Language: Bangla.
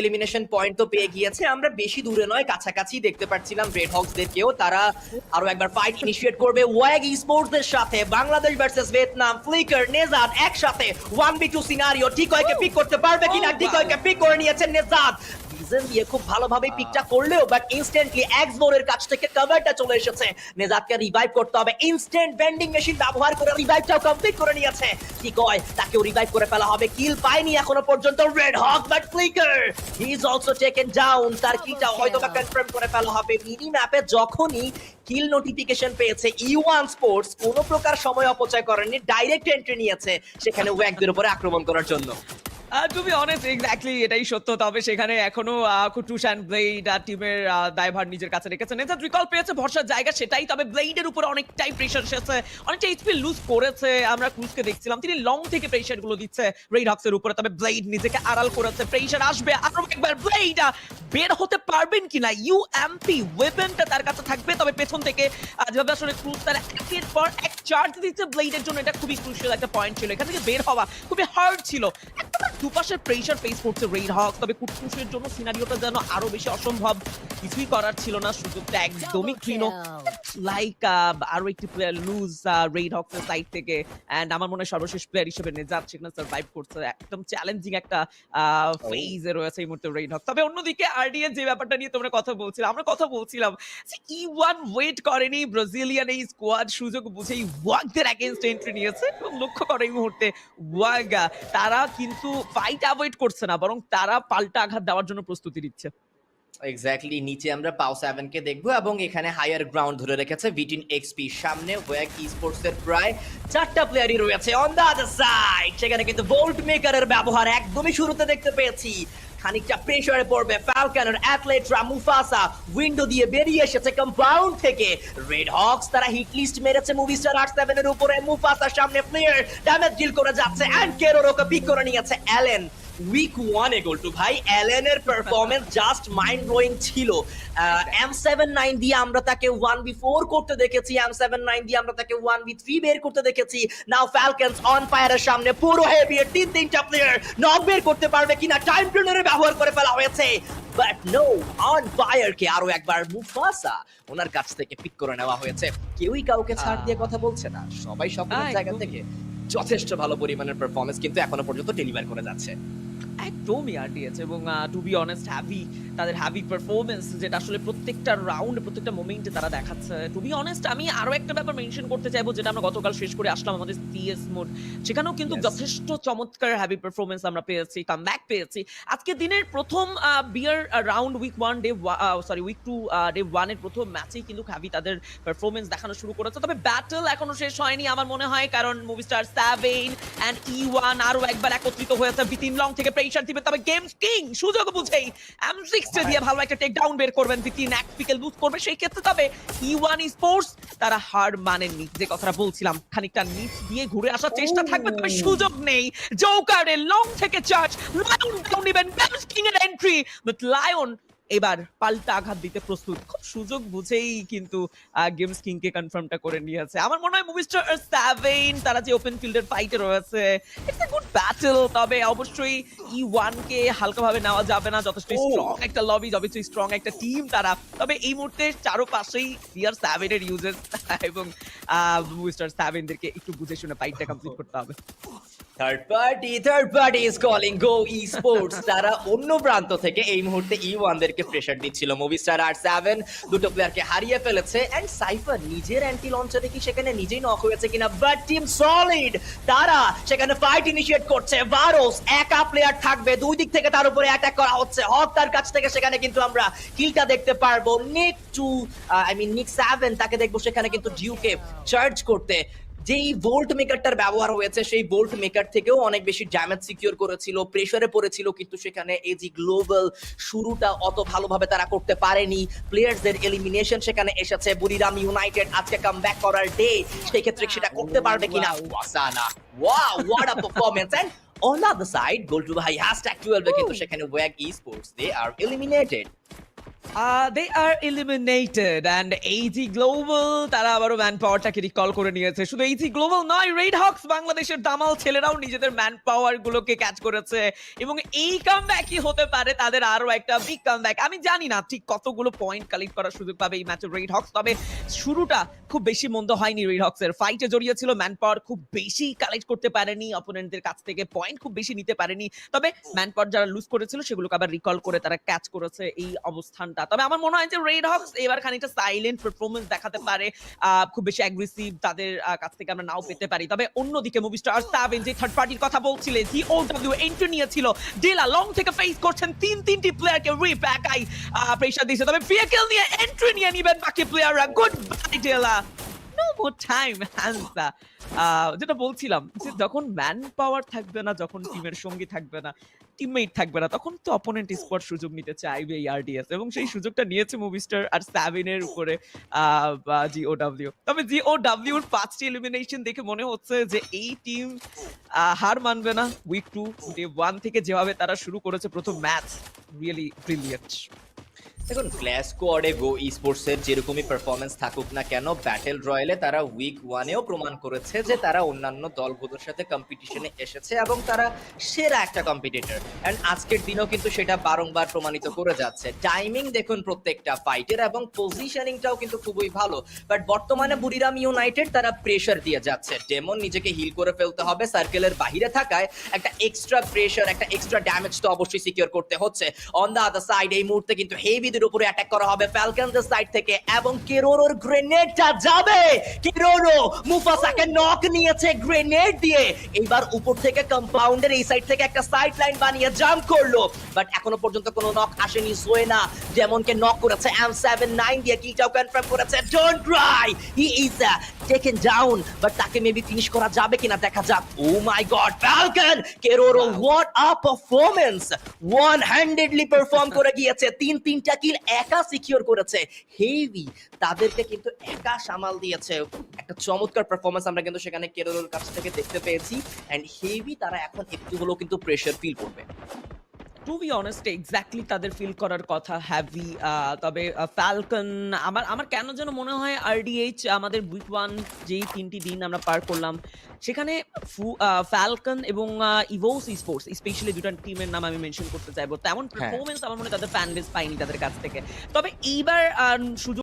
এলিমিনেশন পয়েন্ট তো পেয়ে গিয়েছে। আমরা বেশি দূরে নয় কাছাকাছি দেখতে পাচ্ছিলাম রেড হকসদেরকেও তারা আরও একবার ফাইট ইনিশিয়েট করবে ওয়াগ স্পোর্টসদের সাথে। বাংলাদেশ ভার্সেস ভিয়েতনাম ফ্লিকার নেজাদ একসাথে ওয়ান বি টু সিনারিও ঠিক ঠিকয়কে পিক করতে পারবে কিনা? ঠিক ঠিকয়কে পিক করে নিয়েছেন নেজাদ ভিজন দিয়ে খুব ভালোভাবে পিকটা করলেও বাট ইনস্ট্যান্টলি এক্স বোরের কাছ থেকে কভারটা চলে এসেছে। নেজাদকে রিভাইভ করতে হবে। ইনস্ট্যান্ট বেন্ডিং মেশিন ব্যবহার করে রিভাইভটাও কমপ্লিট করে নিয়েছে। কি কয় তাকেও রিভাইভ করে ফেলা হবে। কিল পায়নি এখনও পর্যন্ত Red Hawk but Flicker he is also taken down তার কিলটা হয়তো বা কনফার্ম করে ফেলা হবে। মিনি ম্যাপে যখনই কিল নোটিফিকেশন পেয়েছে ই ওয়ান স্পোর্টস কোনো প্রকার সময় অপচয় করেনি ডাইরেক্ট এন্ট্রি নিয়েছে। সেখানে ওয়াকদের উপরে আক্রমণ করার জন্য। টু বি অনেস্ট এক্স্যাক্টলি এটাই সত্য। তবে সেখানে এখনও কুটুস অ্যান্ড ব্লেড টিমের দায়ভার নিজের কাছে রেখেছে নেজাদ রিকল পেয়েছে, ভরসার জায়গা সেটাই, তবে ব্লেডের উপরে অনেকটাই প্রেশার এসেছে। অনেকটা এইচপি লুজ করেছে, আমরা ক্রুজকে দেখছিলাম। তিনি লং থেকে প্রেশারগুলো দিচ্ছে রেড হক্সের উপরে, তবে ব্লেড নিজেকে আড়াল করেছে। প্রেশার আসবে আরও একবার ব্লেড বের হতে পারবেন কিনা? ইউএমপি ওয়েপনটা তার কাছে থাকবে, তবে পেছন থেকে যেভাবে আসলে ক্রুজ তার একের পর এক চার্জ দিচ্ছে ব্লেডের জন্য এটা খুবই ক্রুশিয়াল একটা পয়েন্ট ছিল। এখান থেকে বের হওয়া খুবই হার্ড ছিল। দুপাশে প্রেশার ফেস করছে রেড হক তবে কুটকুশের জন্য সিনারিওটা যেন আরও বেশি অসম্ভব। কিছুই করার ছিল না সুযোগটা একদমই ক্ষীণ। লাইক আরও একটি প্লেয়ার লুজ রেড হকের সাইড থেকে। এন্ড আমার মনে হয় সর্বশেষ প্লেয়ার হিসেবে নেজাদ সেখানে সার্ভাইভ করছে। একদম চ্যালেঞ্জিং একটা ফেজে রয়েছে এই মুহূর্তে রেড হক তবে অন্যদিকে আরডিএন যে ব্যাপারটা নিয়ে তোমরা কথা বলছিলাম আমরা কথা বলছিলাম যে ই ওয়ান ওয়েট করেনি ব্রাজিলিয়ান এই স্কোয়াড সুযোগ বুঝেই ওয়াগদের অ্যাগেনস্ট এন্ট্রি নিয়েছে এবং লক্ষ্য করে এই মুহূর্তে ওয়াগা তারা কিন্তু ফাইট অ্যাভয়েড করছে না, বরং তারা পাল্টা আঘাত দেওয়ার জন্য প্রস্তুতি নিচ্ছে। এক্স্যাক্টলি নিচে আমরা পাও সেভেন কে দেখব এবং এখানে হায়ার গ্রাউন্ড ধরে রেখেছে ভিটিন এক্সপি সামনে ওয়াক স্পোর্টস এর প্রায় চারটা প্লেয়ারই রয়েছে। অন দা আদার সাইড সেখানে কিন্তু ভোল্ট মেকারের ব্যবহার একদমই শুরুতে দেখতে পেয়েছি। খানিকটা প্রেসারে পড়বে। ফ্যালকনের অ্যাথলেটরা মুফাসা উইন্ডো দিয়ে বেরিয়ে এসেছে কম্পাউন্ড থেকে। রেড হক্স তারা হিট লিস্ট মেরেছে মুভি স্টার আট সেভেনের উপরে। মুফাসার সামনে প্লেয়ার ড্যামেজ ডিল করে যাচ্ছে। অ্যান্ড কেরোরোকে পিক করে নিয়েছে অ্যালেন উইক ওয়ানে গোল্টু ভাই অ্যালেনের পারফরমেন্স জাস্ট মাইন্ড ব্লোয়িং ছিল এম সেভেন নাইন দিয়ে আমরা তাকে ওয়ান বি ফোর করতে দেখেছি। এম সেভেন নাইন দিয়ে আমরা তাকে ওয়ান বি থ্রি বের করতে দেখেছি। নাও ফ্যালকনস অন ফায়ারের সামনে পুরো হেভি তিন তিনটা প্লেয়ার নক বের করতে পারবে কিনা টাইম ট্রেনারে ব্যবহার করে ফেলা হয়েছে। বাট নো অন ফায়ার কে আরও একবার মুফাসা ওনার কাছ থেকে পিক করে নেওয়া হয়েছে। কেউই কাউকে ছাড় দিয়ে কথা বলছে না। সবাই সকলের জায়গা থেকে। যথেষ্ট ভালো পরিমাণের পারফরমেন্স কিন্তু এখনও পর্যন্ত ডেলিভার করে যাচ্ছে। একদমই আরটিএস এবং টু বি অনেস্ট হ্যাভি তাদের হ্যাভি পারফরমেন্স যেটা আসলে প্রত্যেকটা রাউন্ড প্রত্যেকটা মোমেন্টে তারা দেখাচ্ছে। টু বি অনেস্ট আমি আরও একটা ব্যাপার মেনশন করতে চাইব যেটা আমরা গতকাল শেষ করে আসলাম আমাদের সিএস মোড সেখানেও কিন্তু যথেষ্ট চমৎকার হ্যাভি পারফরমেন্স আমরা পেয়েছি কামব্যাক পেয়েছি। আজকে দিনের প্রথম বিয়ার round week one day sorry week two day ওয়ানের প্রথম ম্যাচেই কিন্তু হ্যাভি তাদের পারফরমেন্স দেখানো শুরু করেছে। তবে ব্যাটল এখনও শেষ হয়নি আমার মনে হয় কারণ Movistar seven and E one আরও একবার একত্রিত হয়েছে। বিতিন লং থেকে প্রেশার দিবে তবে গেমস কিং সুযোগ বুঝেই এম সিক্স দিয়ে ভালো একটা টেক ডাউন বের করবেন। বিতিন এক পিকেল বুথ করবে সেই ক্ষেত্রে তবে ই ওয়ান স্পোর্টস তারা হার মানেননি যে কথাটা বলছিলাম। খানিকটা নিচ দিয়ে ঘুরে আসার চেষ্টা থাকবে তবে সুযোগ নেই। জৌকারের লং থেকে charge lion down even games king এর এন্ট্রি বাট লায়ন এবার পাল্টা আঘাত দিতে প্রস্তুত। খুব সুযোগ বুঝেই কিন্তু গেমস কিং কে কনফার্মটা করে নিয়েছে। আমার মনে হয় মুভিস্টার সেভেন তারা যে ওপেন ফিল্ডের ফাইটে রয়েছে ইটস এ গুড ব্যাটল তবে অবশ্যই ই ওয়ান কে হালকাভাবে নেওয়া যাবে না। যথেষ্ট Oh. স্ট্রং একটা লবি যথেষ্ট স্ট্রং একটা টিম তারা। তবে এই মুহূর্তে চারোপাশেই সিআর সেভেনের ইউজেস এবং মুভিস্টার সেভেনদেরকে একটু বুঝে শুনে ফাইটটা কমপ্লিট করতে হবে। Third party third party is calling go esports তারা অন্য প্রান্ত থেকে এই মুহূর্তে ই ওয়ানদেরকে প্রেসার দিচ্ছিল। মুভি স্টার আর সেভেন দুটো প্লেয়ারকে হারিয়ে ফেলেছে। এন্ড সাইফার নিজের অ্যান্টি লঞ্চারে কি সেখানে নিজেই নক হয়েছে কিনা। বাট টিম সলিড তারা সেখানে ফাইট ইনিশিয়েট করছে। ভারোস একা প্লেয়ার থাকবে। দুই দিক থেকে তার উপরে অ্যাটাক করা হচ্ছে। হক তার কাছ থেকে সেখানে কিন্তু আমরা কিলটা দেখতে পারব। নিক টু আই মিন নিক সেভেন তাকে দেখব সেখানে কিন্তু ডিউকে চার্জ করতে। যেই ভোল্ট মেকারটার ব্যবহার হয়েছে সেই ভোল্ট মেকার থেকেও অনেক বেশি ড্যামেজ সিকিউর করেছিল প্রেসারে পড়েছিল কিন্তু সেখানে এই যে গ্লোবাল শুরুটা অত ভালোভাবে তারা করতে পারেনি। প্লেয়ার্সদের এলিমিনেশন সেখানে এসেছে। বুড়িরাম ইউনাইটেড আজকে কাম ব্যাক করার ডে সেই ক্ষেত্রে সেটা করতে পারবে কিনা? ওয়াসানা wow what a performance and on other side two ভাই হ্যাশট্যাগ 12 কিন্তু সেখানে esports they are eliminated they are eliminated and AG global তারা আবারও ম্যান পাওয়ারটাকে রিকল করে নিয়েছে। শুধু এইজি গ্লোবাল নয় রেড হক্স বাংলাদেশের দামাল ছেলেরাও নিজেদের ম্যান পাওয়ার গুলোকে ক্যাচ করেছে। এবং এই কামব্যাকই হতে পারে তাদের আরও একটা বিগ কামব্যাক আমি জানি না ঠিক কতগুলো পয়েন্ট কালেক্ট করার সুযোগ পাবে এই ম্যাচে রেড হক্স তবে শুরুটা খুব বেশি মন্দ হয়নি রেড হক্সের। ফাইটে জড়িয়েছিল ম্যান পাওয়ার খুব বেশি কালেক্ট করতে পারেনি অপোনেন্টদের কাছ থেকে পয়েন্ট খুব বেশি নিতে পারেনি। তবে ম্যান পাওয়ার যারা লুজ করেছিল, সেগুলোকে আবার রিকল করে তারা ক্যাচ করেছে এই অবস্থানটা। তবে আমার মনে হয় যে রেড এবার খানিকটা সাইলেন্ট পারফরমেন্স দেখাতে পারে। খুব বেশি অ্যাগ্রেসিভ তাদের কাছ থেকে আমরা নাও পেতে পারি। তবে অন্যদিকে মুভি স্টার সাবেন যে থার্ড পার্টির কথা বলছিলে জি ও ডাব্লিউ এন্ট্রি নিয়েছিল। ডেলা লং থেকে ফেস করছেন তিন তিনটি প্লেয়ারকে রিপ একাই প্রেশার দিয়েছে। তবে ফিয়াকেল নিয়ে এন্ট্রি নিয়ে নিবেন বাকি প্লেয়াররা গুড বাই ডেলা নো মোর টাইম হ্যান্সা যেটা বলছিলাম যে যখন ম্যান পাওয়ার থাকবে না, যখন টিমের সঙ্গী থাকবে না টিমমেট থাকবে না, তখন তো অপোনেন্ট স্পট সুযোগ নিতে চাইবে আরডিএস এবং সেই সুযোগটা নিয়েছে মুভিস্টার আর সেভেনের উপরে জিও ডাব্লিউ তবে জিও ডাব্লিউর পাঁচটি এলিমিনেশন দেখে মনে হচ্ছে যে এই টিম হার মানবে না। উইক টু ডে ওয়ান থেকে যেভাবে তারা শুরু করেছে, প্রথম ম্যাচ রিয়েলি ব্রিলিয়েন্ট দেখুন ক্ল্যাশ কোয়ার্ডে গো স্পোর্টসের যেরকমই পারফরমেন্স থাকুক না কেন ব্যাটেল রয়্যালে তারা উইক ওয়ানেও প্রমাণ করেছে যে তারা অন্যান্য দলগুলোর সাথে কম্পিটিশনে এসেছে এবং তারা সেরা একটা কম্পিটিটর অ্যান্ড আজকের দিনেও কিন্তু সেটা বারংবার প্রমাণিত করে যাচ্ছে। টাইমিং দেখুন প্রত্যেকটা ফাইটের এবং পজিশনিংটাও কিন্তু খুবই ভালো। বাট বর্তমানে বুড়িরাম ইউনাইটেড তারা প্রেশার দিয়ে যাচ্ছে। ডেমন নিজেকে হিল করে ফেলতে হবে সার্কেলের বাইরে থাকায় একটা এক্সট্রা প্রেশার একটা এক্সট্রা ড্যামেজ তো অবশ্যই সিকিউর করতে হচ্ছে। অন দা আদার সাইড এই মুহূর্তে কিন্তু হেভিদের উপরে অ্যাটাক করা হবে ফ্যালকনদের সাইড থেকে এবং কেরোরোর গ্রেনেডটা যাবে। কেরোরো মুফাসাকে নক নিয়েছে গ্রেনেড দিয়ে। এইবার উপর থেকে কম্পাউন্ডের এই সাইড থেকে একটা সাইড লাইন বানিয়ে জাম্প করল। বাট এখনও পর্যন্ত কোনো নক আসেনি সোয়েনা যেমনকে নক করেছে এম সেভেন নাইন দিয়ে কিটাও কনফার্ম করেছে? Don't try he is taken down but তাকে মেবি ফিনিশ করা যাবে কিনা দেখা যাক। Oh my god Falcon কেরোরো what a performance one handedly perform করে গিয়েছে। তিন তিনটা কিল একা সিকিউর করেছে। হেভি তাদেরকে কিন্তু একা সামাল দিয়েছে। একটা চমৎকার পারফরমেন্স আমরা কিন্তু সেখানে কেরলের কাছ থেকে দেখতে পেয়েছি। এন্ড হেভি তারা এখন একটু হলেও কিন্তু প্রেশার ফিল করবে। টু বি অনেস্ট এক্স্যাক্টলি তাদের ফিল করার কথা হ্যাভি তবে ফ্যালকন আমার আমার কেন যেন মনে হয় আরডিএইচ আমাদের উইক ওয়ান যেই তিনটি দিন আমরা পার করলাম সেখানে ফ্যালকন এবং ইভোস স্পোর্টস স্পেশালি দুটো টিমের নাম আমি মেনশন করতে চাইব। তেমন পারফরমেন্স আমার মনে হয় তাদের ফ্যান বেস পাইনি তাদের কাছ থেকে। তবে এইবার সুযোগ